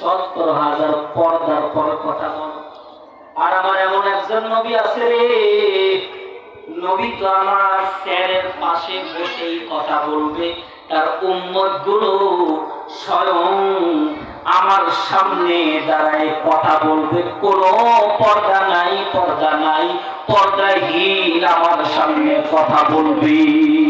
সত্তর হাজার পর্দার পর আর আমার এমন একজন নবী আছে রে। নবী তো আমার স্যারের পাশে বসেই কথা বলবে। তার উম্মতগুলো স্বয়ং আমার সামনে দাঁড়ায় কথা বলবে। কোনো পর্দা নাই পর্দা নাই। পর্দাহীন আমার সামনে কথা বলবে।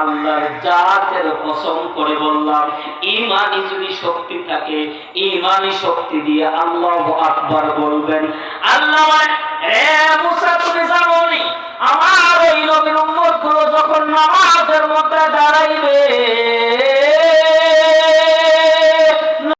আল্লাহর জাতের কসম করে বললাম ইমানি যদি শক্তি থাকে, ইমানই শক্তি দিয়ে আল্লাহ আকবার বলবেন। আল্লাহ